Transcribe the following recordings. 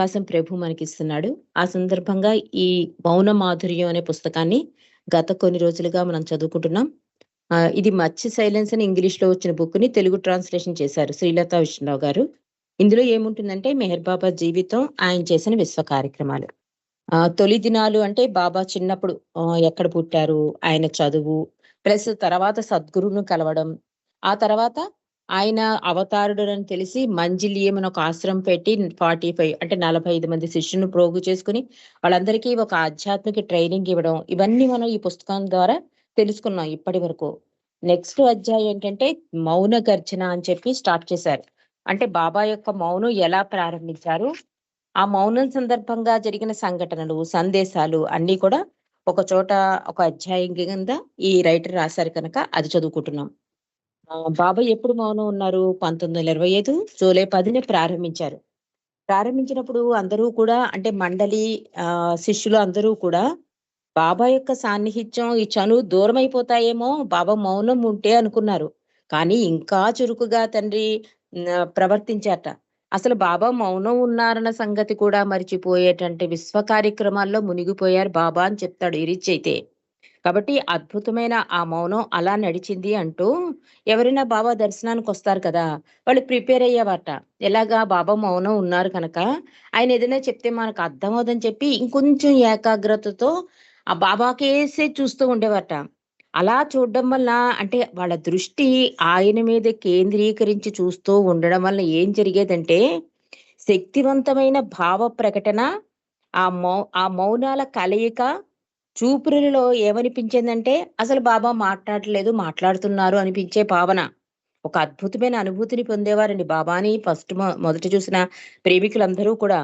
అవకాశం ప్రభు మనకిస్తున్నాడు. ఆ సందర్భంగా ఈ 'మౌన మాధుర్యం' అనే పుస్తకాన్ని గత కొన్ని రోజులుగా మనం చదువుకుంటున్నాం. ఇది 'మచ్చి సైలెన్స్' అని ఇంగ్లీష్లో వచ్చిన బుక్ని తెలుగు ట్రాన్స్‌లేషన్ చేశారు శ్రీలత విష్ణురావు గారు. ఇందులో ఏముంటుందంటే మెహర్ బాబా జీవితం, ఆయన చేసిన విశ్వ కార్యక్రమాలు. తొలి దినాలు అంటే బాబా చిన్నప్పుడు ఎక్కడ పుట్టారు, ఆయన చదువు, ప్లస్ తర్వాత సద్గురువును కలవడం, ఆ తర్వాత ఆయన అవతారుడని తెలిసి మంజిలియమని ఒక ఆశ్రమం పెట్టి 45 అంటే 45 మంది శిష్యులను ప్రోగు చేసుకుని వాళ్ళందరికీ ఒక ఆధ్యాత్మిక ట్రైనింగ్ ఇవ్వడం, ఇవన్నీ మనం ఈ పుస్తకం ద్వారా తెలుసుకున్నాం ఇప్పటి వరకు. నెక్స్ట్ అధ్యాయం ఏంటంటే మౌన గర్జన అని చెప్పి స్టార్ట్ చేశారు. అంటే బాబా యొక్క మౌనం ఎలా ప్రారంభించారు, ఆ మౌనం సందర్భంగా జరిగిన సంఘటనలు, సందేశాలు అన్నీ కూడా ఒక చోట ఒక అధ్యాయం కింద ఈ రైటర్ రాశారు కనుక అది చదువుకుంటున్నాం. బాబా ఎప్పుడు మౌనం ఉన్నారు? 1925 జూలై 10న ప్రారంభించారు. ప్రారంభించినప్పుడు అందరూ కూడా అంటే మండలి శిష్యులు అందరూ కూడా బాబా యొక్క సాన్నిహిత్యం, ఈ చనువు దూరమైపోతాయేమో బాబా మౌనం ఉంటే అనుకున్నారు. కానీ ఇంకా చురుకుగా తండ్రి ప్రవర్తించట అసలు బాబా మౌనం ఉన్నారన్న సంగతి కూడా మర్చిపోయేటంటే విశ్వ కార్యక్రమాల్లో మునిగిపోయారు బాబా అని చెప్తాడు ఇరిచ్ అయితే. కాబట్టి అద్భుతమైన ఆ మౌనం అలా నడిచింది అంటూ ఎవరైనా బాబా దర్శనానికి వస్తారు కదా! వాళ్ళు ప్రిపేర్ అయ్యేవాట ఎలాగా బాబా మౌనం ఉన్నారు కనుక ఆయన ఏదైనా చెప్తే మనకు అర్థమవుదని చెప్పి ఇంకొంచెం ఏకాగ్రతతో ఆ బాబాకేసే చూస్తూ ఉండేవాట అలా చూడడం వల్ల అంటే వాళ్ళ దృష్టి ఆయన మీద కేంద్రీకరించి చూస్తూ ఉండడం వల్ల ఏం జరిగేదంటే, శక్తివంతమైన భావ ప్రకటన, ఆ మౌ ఆ మౌనాల కలయిక చూపురులలో ఏమనిపించిందంటే, అసలు బాబా మాట్లాడట్లేదు, మాట్లాడుతున్నారు అనిపించే భావన. ఒక అద్భుతమైన అనుభూతిని పొందేవారండి బాబాని ఫస్ట్ మొ మొదట చూసిన ప్రేమికులందరూ కూడా.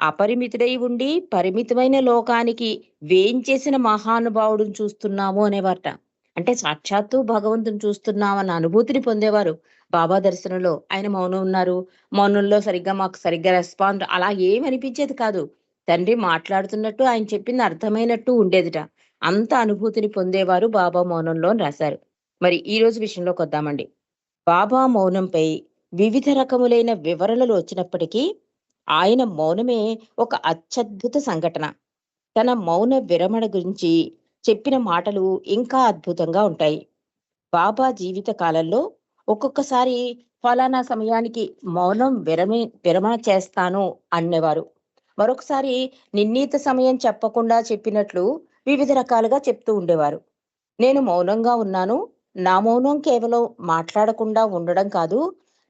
అపరిమితుడై ఉండి పరిమితమైన లోకానికి వేయించేసిన మహానుభావుడిని చూస్తున్నాము అనేవారట. అంటే సాక్షాత్తు భగవంతుని చూస్తున్నామన్న అనుభూతిని పొందేవారు బాబా దర్శనంలో. ఆయన మౌనం ఉన్నారు. మౌనంలో సరిగ్గా మాకు సరిగ్గా రెస్పాండ్ అలా ఏమి అనిపించేది కాదు. తండ్రి మాట్లాడుతున్నట్టు ఆయన చెప్పింది అర్థమైనట్టు ఉండేదిట. అంత అనుభూతిని పొందేవారు బాబా మౌనంలో రాశారు. మరి ఈ రోజు విషయంలోకొద్దామండి. బాబా మౌనంపై వివిధ రకములైన వివరణలు వచ్చినప్పటికీ, ఆయన మౌనమే ఒక అత్యద్భుత సంఘటన. తన మౌన విరమణ గురించి చెప్పిన మాటలు ఇంకా అద్భుతంగా ఉంటాయి. బాబా జీవిత కాలంలో ఒక్కొక్కసారి ఫలానా సమయానికి మౌనం విరమి విరమణ చేస్తాను అనేవారు. మరొకసారి నిర్ణీత సమయం చెప్పకుండా చెప్పినట్లు వివిధ రకాలుగా చెప్తూ ఉండేవారు. నేను మౌనంగా ఉన్నాను. నా మౌనం కేవలం మాట్లాడకుండా ఉండడం కాదు.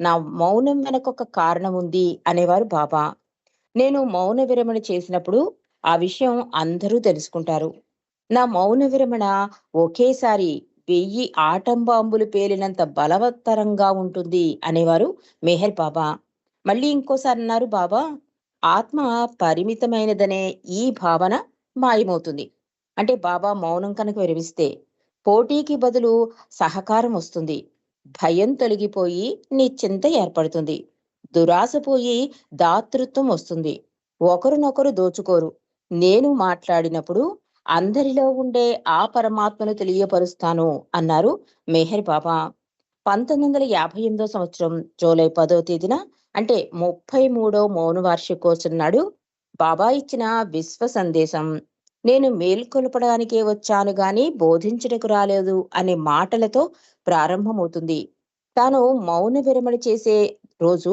నా మౌనం వెనక ఒక కారణం ఉంది అనేవారు బాబా. నేను మౌన విరమణ చేసినప్పుడు ఆ విషయం అందరూ తెలుసుకుంటారు. నా మౌన విరమణ ఒకేసారి వెయ్యి ఆటం బాంబులు పేలినంత బలవత్తరంగా ఉంటుంది అనేవారు మెహర్ బాబా. మళ్ళీ ఇంకోసారి అన్నారు బాబా, ఆత్మ పరిమితమైనదనే ఈ భావన మాయమవుతుంది. అంటే బాబా మౌనం కనుక విరమిస్తే పోటీకి బదులు సహకారం వస్తుంది. భయం తొలగిపోయి నిశ్చింత ఏర్పడుతుంది. దురాశపోయి దాతృత్వం వస్తుంది. ఒకరినొకరు దోచుకోరు. నేను మాట్లాడినప్పుడు అందరిలో ఉండే ఆ పరమాత్మను తెలియపరుస్తాను అన్నారు మెహర్ బాబా. 1958 సంవత్సరం జూలై పదో తేదీన అంటే 33వ మౌన వార్షికోత్సవం నాడు బాబా ఇచ్చిన విశ్వ సందేశం నేను మేల్కొల్పడానికే వచ్చాను గాని బోధించుటకు రాలేదు అనే మాటలతో ప్రారంభమవుతుంది. తాను మౌన విరమణ చేసే రోజు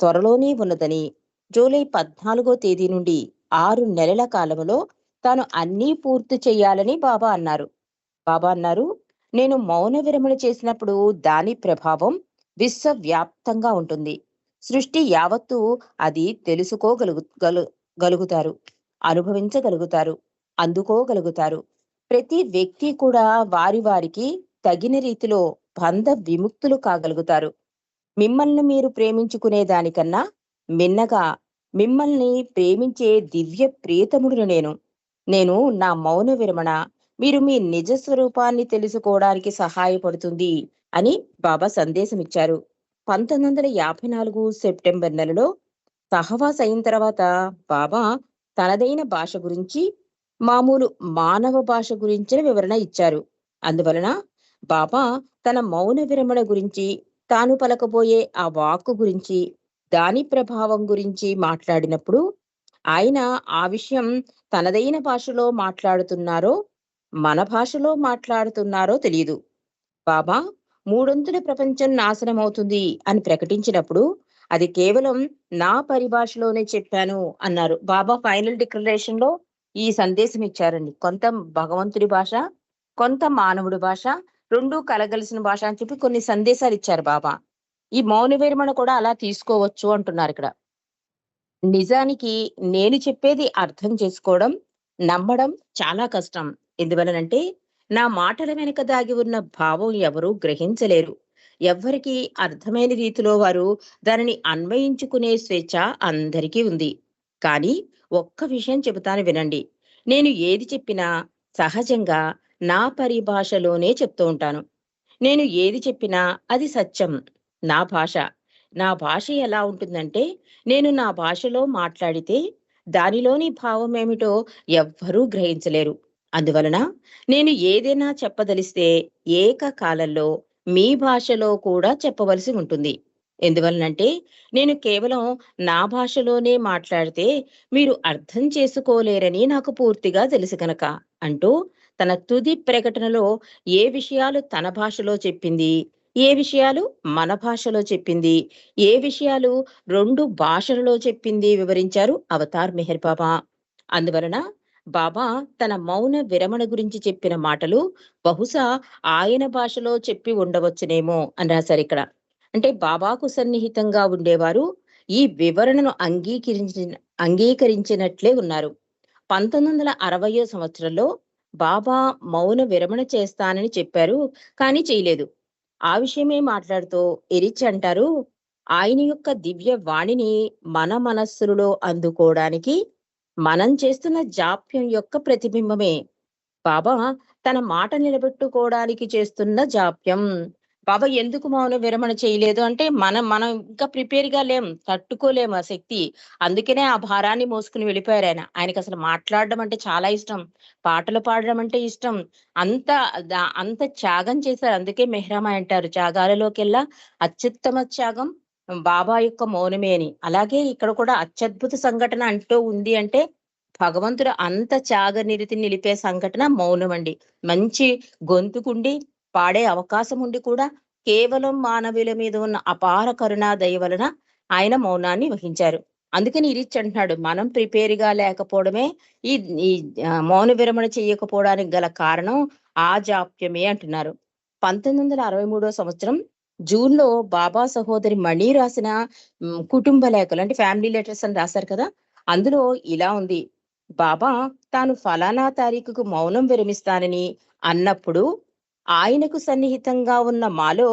త్వరలోనే ఉన్నదని, జూలై 14వ తేదీ నుండి ఆరు నెలల కాలంలో తాను అన్నీ పూర్తి చేయాలని బాబా అన్నారు. బాబా అన్నారు, నేను మౌన విరమణ చేసినప్పుడు దాని ప్రభావం విశ్వవ్యాప్తంగా ఉంటుంది. సృష్టి యావత్తు అది తెలుసుకోగలుగు గలుగుతారు. అనుభవించగలుగుతారు. అందుకోగలుగుతారు. ప్రతి వ్యక్తి కూడా వారి వారికి తగిన రీతిలో బంధ విముక్తులు కాగలుగుతారు. మిమ్మల్ని మీరు ప్రేమించుకునే దానికన్నా మిన్నగా మిమ్మల్ని ప్రేమించే దివ్య ప్రియతముడును నేను. నేను నా మౌన విరమణ మీరు మీ నిజ స్వరూపాన్ని తెలుసుకోవడానికి సహాయపడుతుంది అని బాబా సందేశం ఇచ్చారు పంతొమ్మిది వందల యాభై నాలుగు సెప్టెంబర్ నెలలో సహవాస్ అయిన తర్వాత బాబా తనదైన భాష గురించి, మామూలు మానవ భాష గురించిన వివరణ ఇచ్చారు. అందువలన బాబా తన మౌన విరమణ గురించి, తాను పలకబోయే ఆ వాక్కు గురించి, దాని ప్రభావం గురించి మాట్లాడినప్పుడు ఆయన ఆ విషయం తనదైన భాషలో మాట్లాడుతున్నారో మన భాషలో మాట్లాడుతున్నారో తెలియదు బాబా మూడొంతుల ప్రపంచం నాశనం అవుతుంది అని ప్రకటించినప్పుడు అది కేవలం నా పరిభాషలోనే చెప్పాను అన్నారు. బాబా ఫైనల్ డిక్లరేషన్లో ఈ సందేశం ఇచ్చారండి. కొంత భగవంతుడి భాష కొంత మానవుడి భాష రెండు కలగలిసిన భాష అని చెప్పి కొన్ని సందేశాలు ఇచ్చారు బాబా. ఈ మౌన విరమణ కూడా అలా తీసుకోవచ్చు అంటున్నారు ఇక్కడ. నిజానికి నేను చెప్పేది అర్థం చేసుకోవడం నమ్మడం చాలా కష్టం. ఎందువలనంటే నా మాటల వెనుక దాగి ఉన్న భావం ఎవరూ గ్రహించలేరు. ఎవ్వరికీ అర్థమైన రీతిలో వారు దానిని అన్వయించుకునే స్వేచ్ఛ అందరికీ ఉంది. కానీ ఒక్క విషయం చెబుతాను వినండి. నేను ఏది చెప్పినా సహజంగా నా పరిభాషలోనే చెప్తూ ఉంటాను. నేను ఏది చెప్పినా అది సత్యం. నా భాష. నా భాష ఎలా ఉంటుందంటే నేను నా భాషలో మాట్లాడితే దానిలోని భావం ఏమిటో ఎవ్వరూ గ్రహించలేరు. అందువలన నేను ఏదైనా చెప్పదలిస్తే ఏకకాలంలో మీ భాషలో కూడా చెప్పవలసి ఉంటుంది. ఎందువలనంటే నేను కేవలం నా భాషలోనే మాట్లాడితే మీరు అర్థం చేసుకోలేరని నాకు పూర్తిగా తెలుసు కనుక అంటూ తన తుది ప్రకటనలో ఏ విషయాలు తన భాషలో చెప్పింది ఏ విషయాలు మన భాషలో చెప్పింది ఏ విషయాలు రెండు భాషలలో చెప్పింది వివరించారు అవతార్ మెహర్ బాబా. అందువలన బాబా తన మౌన విరమణ గురించి చెప్పిన మాటలు బహుశా ఆయన భాషలో చెప్పి ఉండవచ్చునేమో అని రాశారు ఇక్కడ. అంటే బాబాకు సన్నిహితంగా ఉండేవారు ఈ వివరణను అంగీకరించిన అంగీకరించినట్లే ఉన్నారు. పంతొమ్మిది వందల అరవయో సంవత్సరంలో బాబా మౌన విరమణ చేస్తానని చెప్పారు కానీ చేయలేదు. ఆ విషయమే మాట్లాడుతూ ఎరిచి అంటారు ఆయన యొక్క దివ్య వాణిని మన మనస్సులలో అందుకోవడానికి మనం చేస్తున్న జాప్యం యొక్క ప్రతిబింబమే. బాబా తన మాట నిలబెట్టుకోవడానికి చేస్తున్న జాప్యం. బాబా ఎందుకు మౌన విరమణ చేయలేదు? అంటే మనం మనం ఇంకా ప్రిపేర్గా లేం తట్టుకోలేము ఆ శక్తి. అందుకనే ఆ భారాన్ని మోసుకుని వెళ్ళిపోయారు ఆయన. ఆయనకి అసలు మాట్లాడడం అంటే చాలా ఇష్టం. పాటలు పాడడం అంటే ఇష్టం. అంత దా- అంత త్యాగం చేశారు. అందుకే మెహ్రామా అంటారు త్యాగాలలోకెల్లా అత్యుత్తమ త్యాగం బాబా యొక్క మౌనమే అని. అలాగే ఇక్కడ కూడా అత్యద్భుత సంఘటన అంటూ ఉంది అంటే భగవంతుడు అంత త్యాగ నిలిపే సంఘటన మౌనం అండి. మంచి గొంతుకుండి పాడే అవకాశం ఉండి కూడా కేవలం మానవుల మీద ఉన్న అపార కరుణా దయ వలన ఆయన మౌనాన్ని వహించారు. అందుకని ఇరిచ్ అంటున్నాడు మనం ప్రిపేర్గా లేకపోవడమే ఈ ఈ మౌన విరమణ చేయకపోవడానికి గల కారణం ఆ జాప్యమే అంటున్నారు. పంతొమ్మిది వందల అరవై మూడో సంవత్సరం జూన్లో బాబా సహోదరి మణి రాసిన కుటుంబ లేఖలు అంటే ఫ్యామిలీ లెటర్స్ అని రాశారు కదా? అందులో ఇలా ఉంది. బాబా తాను ఫలానా తారీఖుకు మౌనం విరమిస్తానని అన్నప్పుడు ఆయనకు సన్నిహితంగా ఉన్న మాలో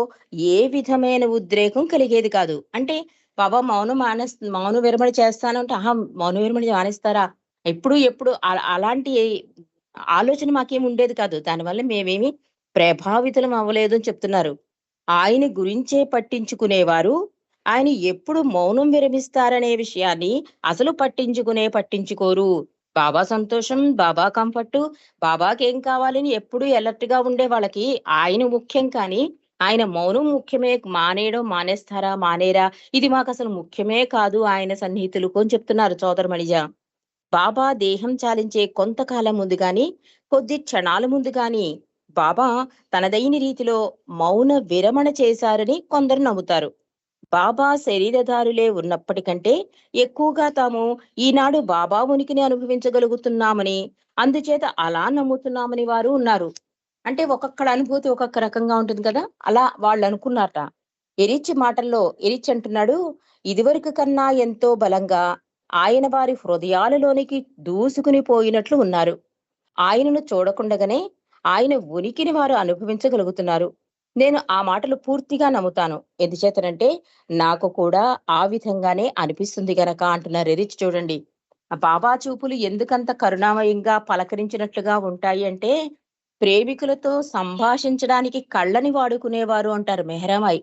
ఏ విధమైన ఉద్రేకం కలిగేది కాదు. అంటే బాబా మౌనం మానేస్ మౌన విరమణ చేస్తాను అంటే ఆహా మౌన విరమణ మానేస్తారా? ఎప్పుడు ఎప్పుడు అలాంటి ఆలోచన మాకేం ఉండేది కాదు. దానివల్ల మేమేమి ప్రభావితులం అవ్వలేదు అని చెప్తున్నారు. ఆయన గురించే పట్టించుకునేవారు. ఆయన ఎప్పుడు మౌనం విరమిస్తారనే విషయాన్ని అసలు పట్టించుకునే పట్టించుకోరు. బాబా సంతోషం బాబా కంఫర్ట్ బాబాకి ఏం కావాలని ఎప్పుడు ఎలర్ట్గా ఉండే వాళ్ళకి ఆయన ముఖ్యం కానీ ఆయన మౌనం ముఖ్యమే మానేయడం మానేస్తారా మానేరా? ఇది మాకు అసలు ముఖ్యమే కాదు ఆయన సన్నిహితులు కొని చెప్తున్నారు సోదరమణిజ బాబా దేహం చాలించే కొంతకాలం ముందు గాని కొద్ది క్షణాల ముందు గాని బాబా తనదైన రీతిలో మౌన విరమణ చేశారని కొందరు నమ్ముతారు. బాబా శరీరధారులే ఉన్నప్పటికంటే ఎక్కువగా తాము ఈనాడు బాబా ఉనికిని అనుభవించగలుగుతున్నామని అందుచేత అలా నమ్ముతున్నామని వారు ఉన్నారు. అంటే ఒక్కొక్కడి అనుభూతి ఒక్కొక్క రకంగా ఉంటుంది కదా అలా వాళ్ళు అనుకున్నారట. ఎరిచి మాటల్లో ఎరిచి అంటున్నాడు ఇదివరకు కన్నా ఎంతో బలంగా ఆయన వారి హృదయాలలోనికి దూసుకుని పోయినట్లు ఉన్నారు. ఆయనను చూడకుండగానే ఆయన ఉనికిని వారు అనుభవించగలుగుతున్నారు. నేను ఆ మాటలు పూర్తిగా నమ్ముతాను. ఎందుచేతనంటే నాకు కూడా ఆ విధంగానే అనిపిస్తుంది గనక అంటున్నారు. ఎరిచి చూడండి. బాబా చూపులు ఎందుకంత కరుణామయంగా పలకరించినట్లుగా ఉంటాయి అంటే ప్రేమికులతో సంభాషించడానికి కళ్ళని వాడుకునేవారు అంటారు మెహరామాయి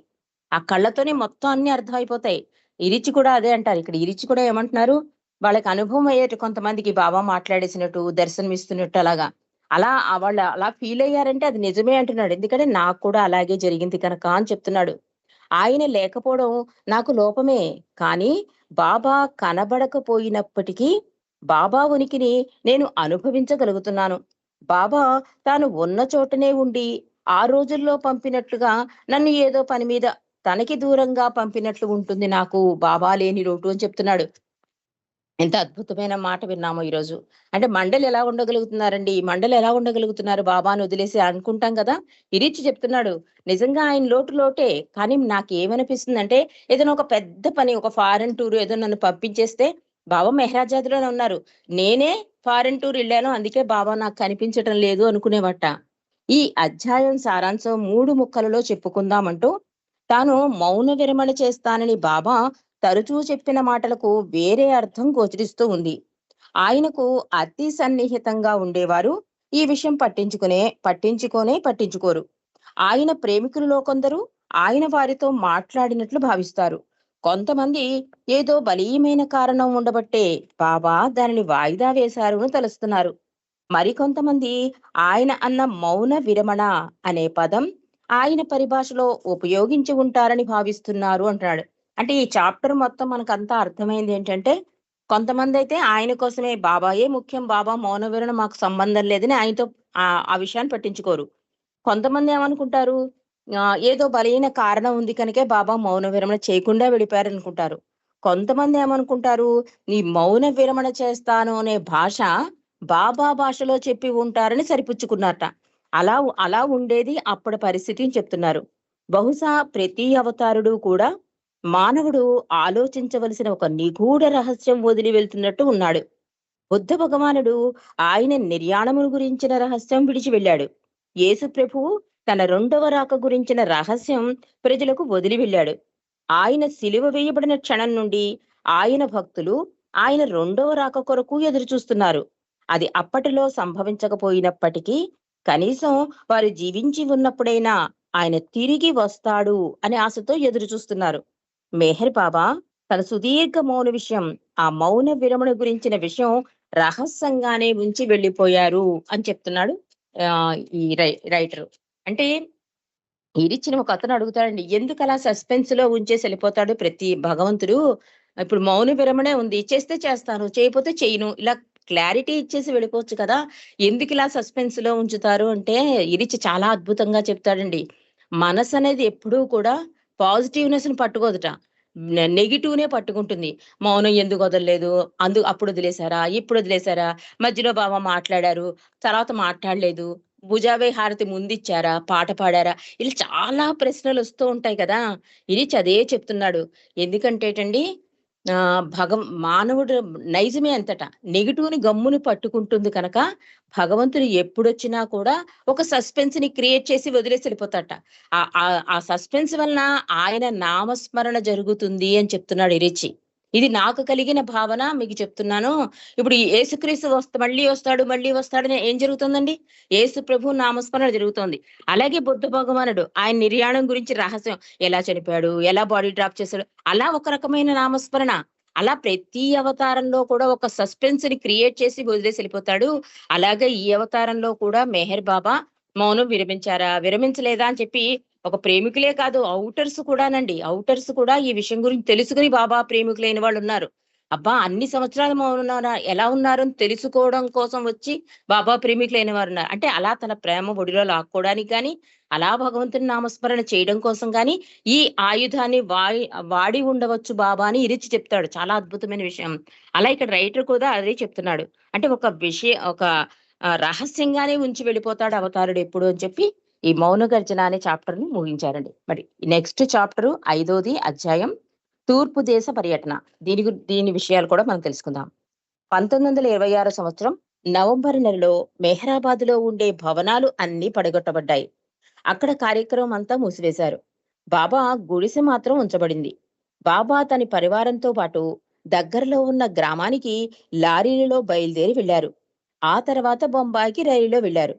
ఆ కళ్ళతోనే మొత్తం అన్ని అర్థమైపోతాయి. ఇరిచి కూడా అదే అంటారు. ఇక్కడ ఇరిచి కూడా ఏమంటున్నారు? వాళ్ళకి అనుభవం అయ్యేటి కొంతమందికి బాబా మాట్లాడేసినట్టు దర్శనమిస్తున్నట్టు అలాగా. అలా వాళ్ళు అలా ఫీల్ అయ్యారంటే అది నిజమే అంటున్నాడు. ఎందుకంటే నాకు కూడా అలాగే జరిగింది కనుక అని చెప్తున్నాడు. ఆయన లేకపోవడం నాకు లోపమే. కానీ బాబా కనబడకపోయినప్పటికీ బాబా ఉనికిని నేను అనుభవించగలుగుతున్నాను. బాబా తాను ఉన్న చోటనే ఉండి ఆ రోజుల్లో పంపినట్లుగా నన్ను ఏదో పని మీద తనకి దూరంగా పంపినట్లు ఉంటుంది నాకు. బాబా లేని లోటు అని చెప్తున్నాడు. ఎంత అద్భుతమైన మాట విన్నాము ఈరోజు. అంటే మండలి ఎలా ఉండగలుగుతున్నారండి? ఈ మండలి ఎలా ఉండగలుగుతున్నారు? బాబాను వదిలేసి అనుకుంటాం కదా? ఇరిచి చెప్తున్నాడు నిజంగా ఆయన లోటు లోటే కానీ నాకు ఏమనిపిస్తుంది అంటే ఏదైనా ఒక పెద్ద పని ఒక ఫారెన్ టూర్ ఏదో నన్ను పంపించేస్తే బాబా మెహరాజాదిలోనే ఉన్నారు. నేనే ఫారెన్ టూర్ వెళ్ళాను అందుకే బాబా నాకు కనిపించటం లేదు అనుకునేవట. ఈ అధ్యాయం సారాంశం మూడు ముక్కలలో చెప్పుకుందామంటూ తాను మౌన విరమణ చేస్తానని బాబా తరచూ చెప్పిన మాటలకు వేరే అర్థం గోచరిస్తూ ఉంది. ఆయనకు అతి సన్నిహితంగా ఉండేవారు ఈ విషయం పట్టించుకునే పట్టించుకోనే పట్టించుకోరు. ఆయన ప్రేమికులలో కొందరు ఆయన వారితో మాట్లాడినట్లు భావిస్తారు. కొంతమంది ఏదో బలీయమైన కారణం ఉండబట్టే బాబా దానిని వాయిదా వేశారు అని తలుస్తున్నారు. మరికొంతమంది ఆయన అన్న మౌన విరమణ అనే పదం ఆయన పరిభాషలో ఉపయోగించి ఉంటారని భావిస్తున్నారు అంటున్నాడు అంటే ఈ చాప్టర్ మొత్తం మనకు అంతా అర్థమైంది ఏంటంటే కొంతమంది అయితే ఆయన కోసమే బాబాయే ముఖ్యం బాబా మౌన విరమణ మాకు సంబంధం లేదని ఆయనతో ఆ విషయాన్ని పట్టించుకోరు. కొంతమంది ఏమనుకుంటారు ఏదో బలైన కారణం ఉంది కనుకే బాబా మౌన విరమణ చేయకుండా వెళ్ళిపోయారు అనుకుంటారు కొంతమంది ఏమనుకుంటారు నీ మౌన విరమణ చేస్తాను అనే భాష బాబా భాషలో చెప్పి ఉంటారని సరిపుచ్చుకున్నారట. అలా అలా ఉండేది అప్పటి పరిస్థితిని చెప్తున్నారు. బహుశా ప్రతి అవతారుడు కూడా మానవుడు ఆలోచించవలసిన ఒక నిగూఢ రహస్యం వదిలి వెళ్తున్నట్టు ఉన్నాడు. బుద్ధ భగవానుడు ఆయన నిర్యాణమును గురించిన రహస్యం విడిచి వెళ్ళాడు. యేసు ప్రభువు తన రెండవ రాక గురించిన రహస్యం ప్రజలకు వదిలి వెళ్ళాడు. ఆయన సిలువ వేయబడిన క్షణం నుండి ఆయన భక్తులు ఆయన రెండవ రాక కొరకు ఎదురు చూస్తున్నారు అది అప్పటిలో సంభవించకపోయినప్పటికీ కనీసం వారు జీవించి ఉన్నప్పుడైనా ఆయన తిరిగి వస్తాడు అనే ఆశతో ఎదురు చూస్తున్నారు మెహర్ బాబా తన సుదీర్ఘ మౌన విషయం ఆ మౌన విరమణ గురించిన విషయం రహస్యంగానే ఉంచి వెళ్ళిపోయారు అని చెప్తున్నాడు ఆ ఈ రై- రైటర్. అంటే ఇరిచిన ఒక అతను అడుగుతాడండి ఎందుకు అలా సస్పెన్స్లో ఉంచేసి వెళ్ళిపోతాడు ప్రతి భగవంతుడు? ఇప్పుడు మౌన విరమణే ఉంది చేస్తే చేస్తాను చేయకపోతే చేయను ఇలా క్లారిటీ ఇచ్చేసి వెళ్ళిపోవచ్చు కదా ఎందుకు ఇలా సస్పెన్స్లో ఉంచుతారు? అంటే ఇరిచి చాలా అద్భుతంగా చెప్తాడండి. మనసు అనేది ఎప్పుడూ కూడా పాజిటివ్నెస్ని పట్టుకోదుట. నెగిటివ్ నే పట్టుకుంటుంది. మౌనం ఎందుకు వదలలేదు? అందు అప్పుడు వదిలేశారా? ఇప్పుడు వదిలేశారా? మధ్యలో బాబా మాట్లాడారు. తర్వాత మాట్లాడలేదు. భుజావే హారతి ముందిచ్చారా? పాట పాడారా? ఇలా చాలా ప్రశ్నలు వస్తూ ఉంటాయి కదా? ఇది చదే చెప్తున్నాడు. ఎందుకంటేటండి భగ మానవుడు నైజమే అంతట. నెగిటివ్ని గమ్ముని పట్టుకుంటుంది కనుక భగవంతుడు ఎప్పుడొచ్చినా కూడా ఒక సస్పెన్స్ని క్రియేట్ చేసి వదిలేసి వెళ్ళిపోతాట. ఆ ఆ- ఆ సస్పెన్స్ వలన ఆయన నామస్మరణ జరుగుతుంది అని చెప్తున్నాడు ఇరిచి. ఇది నాకు కలిగిన భావన మీకు చెప్తున్నాను. ఇప్పుడు ఏసుక్రీస్తు వస్తా మళ్ళీ వస్తాడు మళ్ళీ వస్తాడు ఏం జరుగుతుందండి? ఏసు ప్రభు నామస్మరణ జరుగుతోంది. అలాగే బుద్ధ భగవానుడు ఆయన నిర్యాణం గురించి రహస్యం. ఎలా చనిపోయాడు? ఎలా బాడీ డ్రాప్ చేశాడు? అలా ఒక రకమైన నామస్మరణ. అలా ప్రతి అవతారంలో కూడా ఒక సస్పెన్స్ని క్రియేట్ చేసి వదిలేసి వెళ్ళిపోతాడు. అలాగే ఈ అవతారంలో కూడా మెహర్ బాబా మౌనం విరమించారా? విరమించలేదా అని చెప్పి ఒక ప్రేమికులే కాదు అవుటర్స్ కూడానండి. అవుటర్స్ కూడా ఈ విషయం గురించి తెలుసుకుని బాబా ప్రేమికులైన వాళ్ళు ఉన్నారు. అబ్బా అన్ని సంవత్సరాలు ఉన్నారా ఎలా ఉన్నారు అని తెలుసుకోవడం కోసం వచ్చి బాబా ప్రేమికులైన వారు ఉన్నారు. అంటే అలా తన ప్రేమ ఒడిలో లాక్కోవడానికి కానీ అలా భగవంతుని నామస్మరణ చేయడం కోసం కానీ ఈ ఆయుధాన్ని వాడి వాడి ఉండవచ్చు బాబా అని ఇరిచి చెప్తాడు. చాలా అద్భుతమైన విషయం. అలా ఇక్కడ రైటర్ కూడా అదే చెప్తున్నాడు. అంటే ఒక విషయ ఒక రహస్యంగానే ఉంచి వెళ్ళిపోతాడు అవతారుడు ఎప్పుడు అని చెప్పి ఈ మౌన గర్జన అనే చాప్టర్ని ముగించారండి. మరి నెక్స్ట్ చాప్టర్ ఐదోది అధ్యాయం తూర్పు దేశ పర్యటన. దీని దీని విషయాలు కూడా మనం తెలుసుకుందాం. పంతొమ్మిది వందల ఇరవై ఆరు సంవత్సరం నవంబర్ నెలలో మెహరాబాద్లో ఉండే భవనాలు అన్ని పడగొట్టబడ్డాయి. అక్కడ కార్యక్రమం అంతా మూసివేశారు. బాబా గుడిసె మాత్రం ఉంచబడింది. బాబా తన పరివారంతో పాటు దగ్గరలో ఉన్న గ్రామానికి లారీలలో బయలుదేరి వెళ్ళారు ఆ తర్వాత బొంబాయికి రైలులో వెళ్ళారు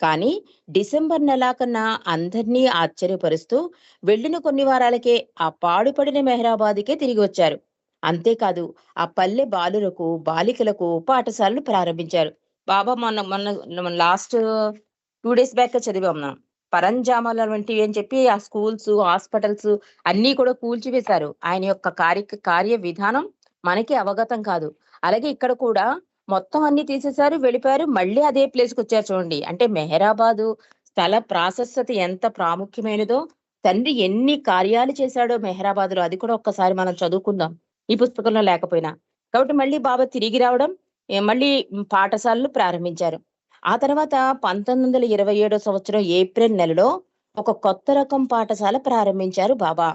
కానీ డిసెంబర్ నెలాకన్నా అందరినీ ఆశ్చర్యపరుస్తూ వెళ్ళిన కొన్ని వారాలకే ఆ పాడుపడిన మెహరాబాద్కే తిరిగి వచ్చారు. అంతేకాదు ఆ పల్లె బాలులకు బాలికలకు పాఠశాలలు ప్రారంభించారు. బాబా మొన్న మొన్న లాస్ట్ టూ డేస్ బ్యాక్ చదివాం మనం. పరంజామాల వంటివి అని చెప్పి ఆ స్కూల్స్ హాస్పిటల్స్ అన్ని కూడా కూల్చివేశారు. ఆయన యొక్క కార్య కార్య విధానం మనకి అవగతం కాదు. అలాగే ఇక్కడ కూడా మొత్తం అన్ని తీసేశారు వెళ్ళిపోయారు. మళ్ళీ అదే ప్లేస్కి వచ్చారు చూడండి. అంటే మెహరాబాదు స్థల ప్రాశస్యత ఎంత ప్రాముఖ్యమైనదో తండ్రి ఎన్ని కార్యాలు చేశాడో మెహరాబాద్లో అది కూడా ఒక్కసారి మనం చదువుకుందాం. ఈ పుస్తకంలో లేకపోయినా. కాబట్టి మళ్ళీ బాబా తిరిగి రావడం మళ్ళీ పాఠశాలలు ప్రారంభించారు. ఆ తర్వాత పంతొమ్మిది వందల ఇరవై ఏడో సంవత్సరం ఏప్రిల్ నెలలో ఒక కొత్త రకం పాఠశాల ప్రారంభించారు బాబా.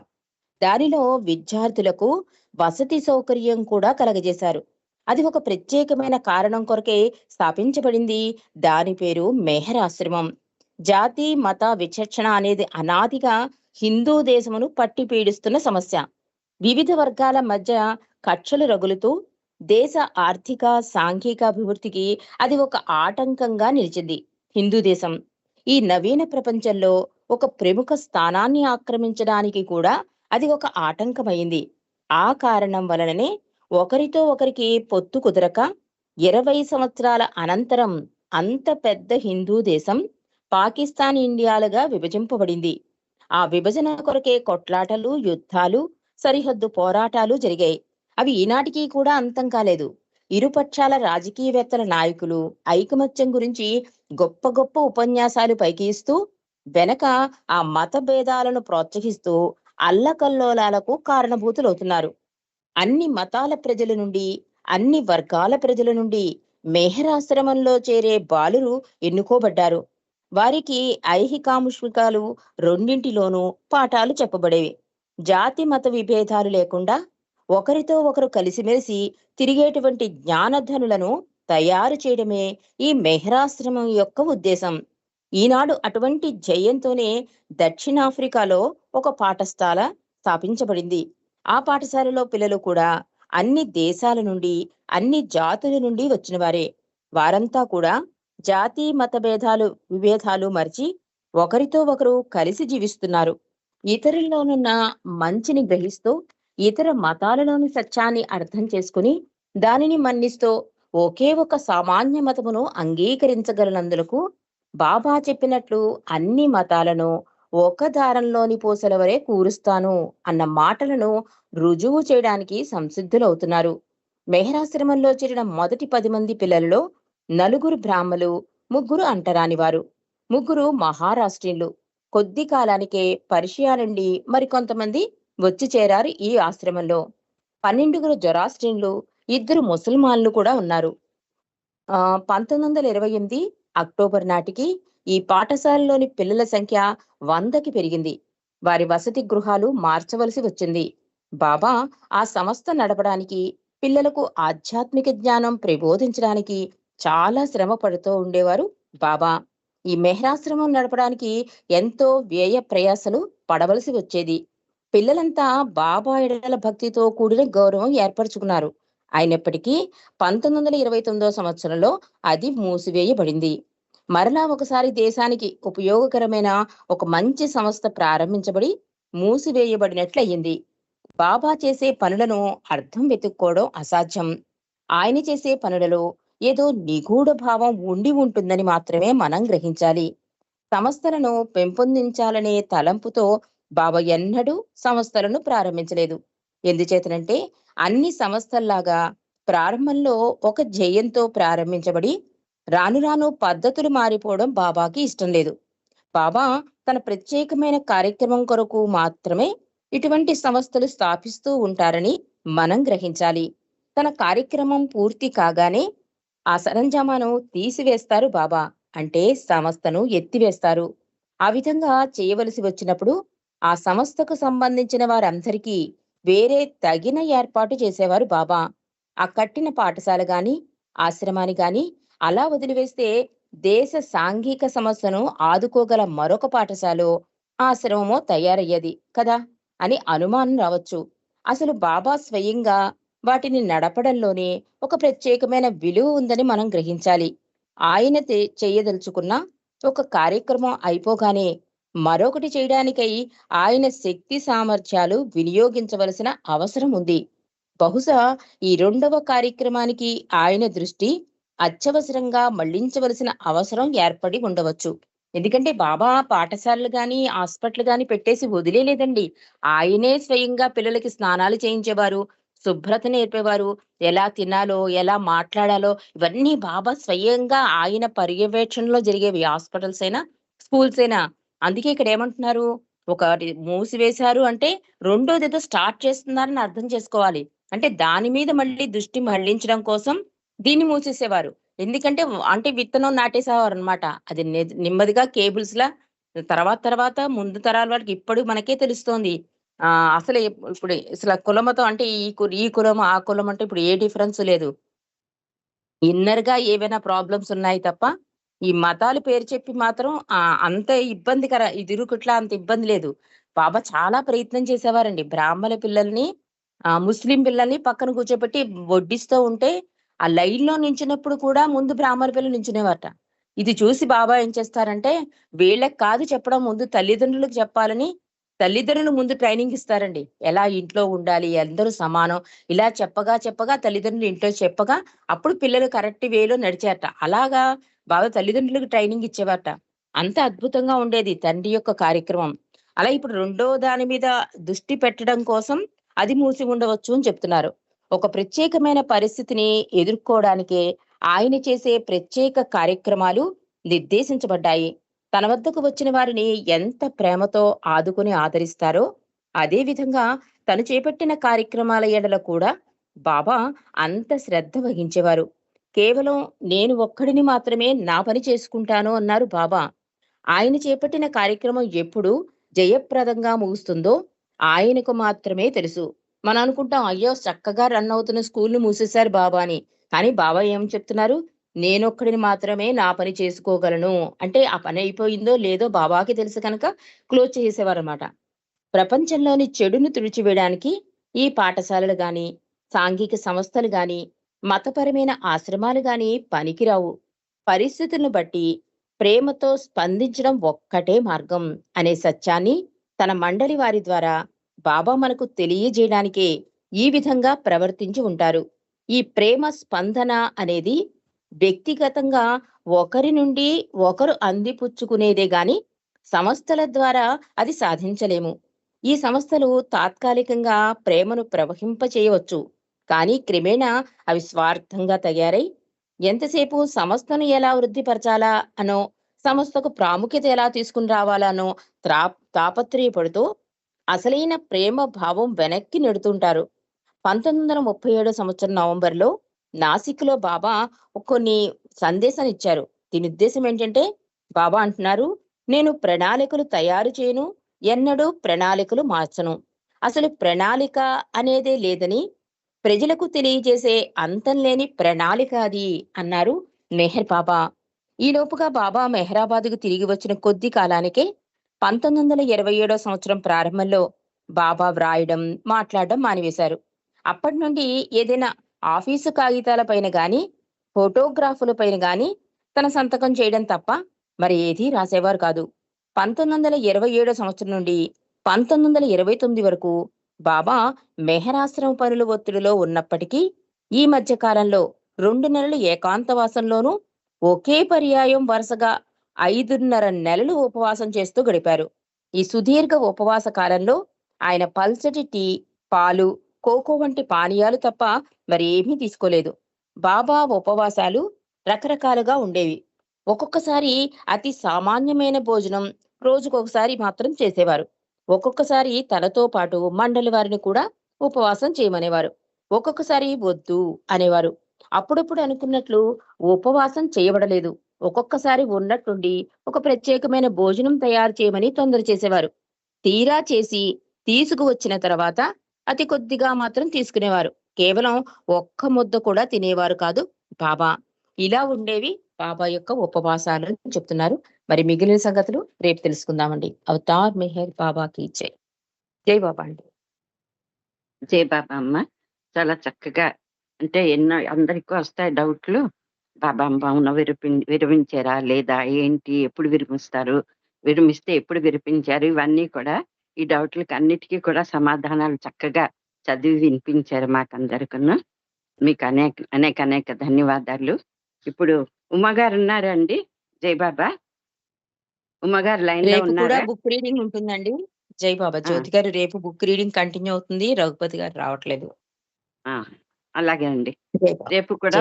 దానిలో విద్యార్థులకు వసతి సౌకర్యం కూడా కలగజేశారు. అది ఒక ప్రత్యేకమైన కారణం కొరకే స్థాపించబడింది. దాని పేరు మెహర్ ఆశ్రమం జాతి మత విచక్షణ అనేది అనాదిగా హిందూ దేశమును పట్టి పీడిస్తున్న సమస్య. వివిధ వర్గాల మధ్య కక్షలు రగులుతూ దేశ ఆర్థిక సాంఘిక అభివృద్ధికి అది ఒక ఆటంకంగా నిలిచింది హిందూ దేశం. ఈ నవీన ప్రపంచంలో ఒక ప్రముఖ స్థానాన్ని ఆక్రమించడానికి కూడా అది ఒక ఆటంకమైంది. ఆ కారణం వలననే ఒకరితో ఒకరికి పొత్తు కుదరక ఇరవై సంవత్సరాల అనంతరం అంత పెద్ద హిందూ దేశం పాకిస్తాన్ ఇండియాలుగా విభజింపబడింది. ఆ విభజన కొరకే కొట్లాటలు యుద్ధాలు సరిహద్దు పోరాటాలు జరిగాయి. అవి ఈనాటికి కూడా అంతం కాలేదు. ఇరుపక్షాల రాజకీయవేత్తల నాయకులు ఐకమత్యం గురించి గొప్ప గొప్ప ఉపన్యాసాలు పైకి ఇస్తూ వెనక ఆ మత భేదాలను ప్రోత్సహిస్తూ అల్లకల్లోలాలకు కారణభూతులవుతున్నారు. అన్ని మతాల ప్రజల నుండి అన్ని వర్గాల ప్రజల నుండి మెహరాశ్రమంలో చేరే బాలురు ఎన్నుకోబడ్డారు. వారికి ఐహికాముష్మికాలు రెండింటిలోనూ పాఠాలు చెప్పబడేవి. జాతి మత విభేదాలు లేకుండా ఒకరితో ఒకరు కలిసిమెలిసి తిరిగేటువంటి జ్ఞానధనులను తయారు చేయడమే ఈ మెహరాశ్రమం యొక్క ఉద్దేశం. ఈనాడు అటువంటి జయంతోనే దక్షిణాఫ్రికాలో ఒక పాఠశాల స్థాపించబడింది. ఆ పాఠశాలలో పిల్లలు కూడా అన్ని దేశాల నుండి అన్ని జాతుల నుండి వచ్చిన వారే వారంతా కూడా జాతి మత భేదాలు విభేదాలు మరిచి ఒకరితో ఒకరు కలిసి జీవిస్తున్నారు. ఇతరుల్లోనున్న మంచిని గ్రహిస్తూ ఇతర మతాలలోని సత్యాన్ని అర్థం చేసుకుని దానిని మన్నిస్తూ ఒకే ఒక సామాన్య మతమును అంగీకరించగలనందులకు బాబా చెప్పినట్లు అన్ని మతాలను ఒక దారంలోని పూసల వరే కూరుస్తాను అన్న మాటలను రుజువు చేయడానికి సంసిద్ధులవుతున్నారు. మెహరాశ్రమంలో చేరిన మొదటి పది మంది పిల్లలలో నలుగురు బ్రాహ్మలు ముగ్గురు అంటరానివారు. ముగ్గురు మహారాష్ట్రీయులు. కొద్ది కాలానికే పరిషియా నుండి మరికొంతమంది వచ్చి చేరారు ఈ ఆశ్రమంలో. పన్నెండుగురు జొరాస్ట్రీన్లు ఇద్దరు ముసల్మాన్లు కూడా ఉన్నారు. ఆ పంతొమ్మిది వందల ఇరవై ఎనిమిది అక్టోబర్ నాటికి ఈ పాఠశాలలోని పిల్లల సంఖ్య వందకి పెరిగింది. వారి వసతి గృహాలు మార్చవలసి వచ్చింది. బాబా ఆ సంస్థ నడపడానికి పిల్లలకు ఆధ్యాత్మిక జ్ఞానం ప్రబోధించడానికి చాలా శ్రమ పడుతూ ఉండేవారు బాబా. ఈ మెహ్రాశ్రమం నడపడానికి ఎంతో వ్యయ ప్రయాసలు పడవలసి వచ్చేది. పిల్లలంతా బాబా ఎడల భక్తితో కూడిన గౌరవం ఏర్పరచుకున్నారు. అయినప్పటికీ పంతొమ్మిది వందల ఇరవై తొమ్మిదవ సంవత్సరంలో అది మూసివేయబడింది. మరలా ఒకసారి దేశానికి ఉపయోగకరమైన ఒక మంచి సంస్థ ప్రారంభించబడి మూసివేయబడినట్లయింది. బాబా చేసే పనులను అర్థం వెతుక్కోవడం అసాధ్యం. ఆయన చేసే పనులలో ఏదో నిగూఢ భావం ఉండి ఉంటుందని మాత్రమే మనం గ్రహించాలి. సంస్థలను పెంపొందించాలనే తలంపుతో బాబా ఎన్నడూ సంస్థలను ప్రారంభించలేదు. ఎందుచేతనంటే అన్ని సంస్థల్లాగా ప్రారంభంలో ఒక జయంతో ప్రారంభించబడి రాను రాను పద్ధతులు మారిపోవడం బాబాకి ఇష్టం లేదు. బాబా తన ప్రత్యేకమైన కార్యక్రమం కొరకు మాత్రమే ఇటువంటి సంస్థలు స్థాపిస్తూ ఉంటారని మనం గ్రహించాలి. తన కార్యక్రమం పూర్తి కాగానే ఆ సరంజామాను తీసివేస్తారు బాబా. అంటే సంస్థను ఎత్తివేస్తారు. ఆ విధంగా చేయవలసి వచ్చినప్పుడు ఆ సంస్థకు సంబంధించిన వారందరికీ వేరే తగిన ఏర్పాటు చేసేవారు బాబా. ఆ కట్టిన పాఠశాల గాని ఆశ్రమాన్ని గాని అలా వదిలివేస్తే దేశ సాంఘిక సమస్యను ఆదుకోగల మరొక పాఠశాల ఆశ్రమమో తయారయ్యేది కదా అని అనుమానం రావచ్చు. అసలు బాబా స్వయంగా వాటిని నడపడంలోనే ఒక ప్రత్యేకమైన విలువ ఉందని మనం గ్రహించాలి. ఆయన చేయదలుచుకున్న ఒక కార్యక్రమం అయిపోగానే మరొకటి చేయడానికై ఆయన శక్తి సామర్థ్యాలు వినియోగించవలసిన అవసరం ఉంది. బహుశా ఈ రెండవ కార్యక్రమానికి ఆయన దృష్టి అత్యవసరంగా మళ్ళించవలసిన అవసరం ఏర్పడి ఉండవచ్చు. ఎందుకంటే బాబా పాఠశాలలు గాని హాస్పిటల్ గాని పెట్టేసి వదిలేలేదండి ఆయనే స్వయంగా పిల్లలకి స్నానాలు చేయించేవారు శుభ్రత నేర్పేవారు. ఎలా తినాలో ఎలా మాట్లాడాలో ఇవన్నీ బాబా స్వయంగా ఆయన పర్యవేక్షణలో జరిగేవి. హాస్పిటల్స్ అయినా స్కూల్స్ అయినా. అందుకే ఇక్కడ ఏమంటున్నారు? ఒకటి మూసివేశారు అంటే రెండోది ఏదో స్టార్ట్ చేస్తున్నారని అర్థం చేసుకోవాలి. అంటే దాని మీద మళ్ళీ దృష్టి మళ్ళించడం కోసం దీన్ని మూసేసేవారు. ఎందుకంటే అంటే విత్తనం నాటేసేవారు అనమాట అది నెమ్మదిగా కేబుల్స్ లా తర్వాత తర్వాత ముందు తరాల వాళ్ళకి ఇప్పుడు మనకే తెలుస్తోంది. ఆ అసలు ఇప్పుడు అసలు కులమతో అంటే ఈ ఈ కులం ఆ కులం అంటే ఇప్పుడు ఏ డిఫరెన్స్ లేదు. ఇన్నర్గా ఏవైనా ప్రాబ్లమ్స్ ఉన్నాయి తప్ప ఈ మతాలు పేరు చెప్పి మాత్రం ఆ అంత ఇబ్బందికర ఇదిరుకుట్లా అంత ఇబ్బంది లేదు. బాబా చాలా ప్రయత్నం చేసేవారండి. బ్రాహ్మణ పిల్లల్ని ఆ ముస్లిం పిల్లల్ని పక్కన కూర్చోబెట్టి వడ్డిస్తూ ఉంటే ఆ లైన్లో నించినప్పుడు కూడా ముందు బ్రాహ్మణ పిల్లలు నించునేవారట. ఇది చూసి బాబా ఏం చేస్తారంటే వీళ్ళకి కాదు చెప్పడం ముందు తల్లిదండ్రులకు చెప్పాలని తల్లిదండ్రులు ముందు ట్రైనింగ్ ఇస్తారండి. ఎలా ఇంట్లో ఉండాలి అందరూ సమానం ఇలా చెప్పగా చెప్పగా తల్లిదండ్రులు ఇంట్లో చెప్పగా అప్పుడు పిల్లలు కరెక్ట్ వేలో నడిచారట. అలాగా బాబా తల్లిదండ్రులకు ట్రైనింగ్ ఇచ్చేవారట. అంత అద్భుతంగా ఉండేది తండ్రి యొక్క కార్యక్రమం. అలా ఇప్పుడు రెండో దాని మీద దృష్టి పెట్టడం కోసం అది మూసి ఉండవచ్చు అని చెప్తున్నారు. ఒక ప్రత్యేకమైన పరిస్థితిని ఎదుర్కోవడానికే ఆయన చేసే ప్రత్యేక కార్యక్రమాలు నిర్దేశించబడ్డాయి. తన వద్దకు వచ్చిన వారిని ఎంత ప్రేమతో ఆదుకుని ఆదరిస్తారో అదేవిధంగా తను చేపట్టిన కార్యక్రమాల ఎడల కూడా బాబా అంత శ్రద్ధ వహించేవారు. కేవలం నేను ఒక్కడిని మాత్రమే నా పని చేసుకుంటాను అన్నారు బాబా. ఆయన చేపట్టిన కార్యక్రమం ఎప్పుడు జయప్రదంగా ముగుస్తుందో ఆయనకు మాత్రమే తెలుసు. మనం అనుకుంటాం అయ్యో చక్కగా రన్ అవుతున్న స్కూల్ని మూసేశారు బాబా అని. కానీ బాబా ఏం చెప్తున్నారు? నేనొక్కడిని మాత్రమే నా పని చేసుకోగలను. అంటే ఆ పని అయిపోయిందో లేదో బాబాకి తెలుసు కనుక క్లోజ్ చేసేవారు అనమాట ప్రపంచంలోని చెడును తుడిచివేయడానికి ఈ పాఠశాలలు గాని సాంఘిక సంస్థలు గాని మతపరమైన ఆశ్రమాలు గాని పనికిరావు. పరిస్థితులను బట్టి ప్రేమతో స్పందించడం ఒక్కటే మార్గం అనే సత్యాన్ని తన మండలి వారి ద్వారా బాబా మనకు తెలియజేయడానికే ఈ విధంగా ప్రవర్తించి ఉంటారు. ఈ ప్రేమ స్పందన అనేది వ్యక్తిగతంగా ఒకరి నుండి ఒకరు అందిపుచ్చుకునేదే గాని సంస్థల ద్వారా అది సాధించలేము. ఈ సంస్థలు తాత్కాలికంగా ప్రేమను ప్రవహింపచేయవచ్చు. కానీ క్రమేణా అవి స్వార్థంగా తయారై ఎంతసేపు సంస్థను ఎలా వృద్ధిపరచాలా అనో సంస్థకు ప్రాముఖ్యత ఎలా తీసుకుని రావాలనో త్రా తాపత్రయపడుతూ అసలైన ప్రేమ భావం వెనక్కి నెడుతుంటారు. పంతొమ్మిది వందల ముప్పై ఏడో సంవత్సరం నవంబర్లో నాసిక్లో బాబా కొన్ని సందేశాన్ని ఇచ్చారు దీని ఉద్దేశం ఏంటంటే బాబా అంటున్నారు నేను ప్రణాళికలు తయారు చేయను ఎన్నడూ ప్రణాళికలు మార్చను. అసలు ప్రణాళిక అనేదే లేదని ప్రజలకు తెలియజేసే అంతం లేని ప్రణాళిక అది అన్నారు మెహర్ బాబా. ఈ లోపుగా బాబా మెహరాబాద్కు తిరిగి వచ్చిన కొద్ది కాలానికే పంతొమ్మిది వందల ఇరవై ఏడో సంవత్సరం ప్రారంభంలో బాబా వ్రాయడం మాట్లాడడం మానివేశారు. అప్పటి నుండి ఏదైనా ఆఫీసు కాగితాల పైన గాని ఫోటోగ్రాఫుల పైన గాని తన సంతకం చేయడం తప్ప మరి ఏదీ రాసేవారు కాదు. పంతొమ్మిది వందల ఇరవై ఏడో సంవత్సరం నుండి పంతొమ్మిది వందల ఇరవై తొమ్మిది వరకు బాబా మెహరాశ్రమ పనుల ఒత్తిడిలో ఉన్నప్పటికీ ఈ మధ్య కాలంలో రెండు నెలలు ఏకాంతవాసంలోనూ ఒకే పర్యాయం వరుసగా ఐదున్నర నెలలు ఉపవాసం చేస్తూ గడిపారు. ఈ సుదీర్ఘ ఉపవాస కాలంలో ఆయన పల్చటి టీ పాలు కోకో వంటి పానీయాలు తప్ప మరేమీ తీసుకోలేదు. బాబా ఉపవాసాలు రకరకాలుగా ఉండేవి. ఒక్కొక్కసారి అతి సామాన్యమైన భోజనం రోజుకొకసారి మాత్రం చేసేవారు. ఒక్కొక్కసారి తనతో పాటు మండలి వారిని కూడా ఉపవాసం చేయమనేవారు. ఒక్కొక్కసారి వద్దు అనేవారు. అప్పుడప్పుడు అనుకున్నట్లు ఉపవాసం చేయబడలేదు. ఒక్కొక్కసారి ఉన్నట్టుండి ఒక ప్రత్యేకమైన భోజనం తయారు చేయమని తొందర చేసేవారు. తీరా చేసి తీసుకువచ్చిన తర్వాత అతి కొద్దిగా మాత్రం తీసుకునేవారు. కేవలం ఒక్క ముద్ద కూడా తినేవారు కాదు. బాబా ఇలా ఉండేవి బాబా యొక్క ఉపవాసాలు చెప్తున్నారు. మరి మిగిలిన సంగతులు రేపు తెలుసుకుందామండి. అవతార్ మెహర్ బాబాకి జై. జై బాబా అండి. జై బాబా అమ్మ. చాలా చక్కగా అంటే ఎన్నో అందరికీ వస్తాయి డౌట్లు. బాబా విరిపి విరమించారా లేదా? ఏంటి? ఎప్పుడు విరమిస్తారు విరమిస్తే ఎప్పుడు విరిపించారు? ఇవన్నీ కూడా ఈ డౌట్లకి అన్నిటికీ కూడా సమాధానాలు చక్కగా చదివి వినిపించారు మాకందరికను. మీకు అనేక అనేక అనేక ధన్యవాదాలు. ఇప్పుడు ఉమ్మగారు ఉన్నారా అండి జై బాబా ఉమ్మగారు లైన్లో ఉన్నారా? బుక్ రీడింగ్ ఉంటుందండి. జై బాబా ఆ. జ్యోతి గారు రేపు బుక్ రీడింగ్ కంటిన్యూ అవుతుంది. రఘుపతి గారు రావట్లేదు. ఆ! అలాగే అండి. రేపు కూడా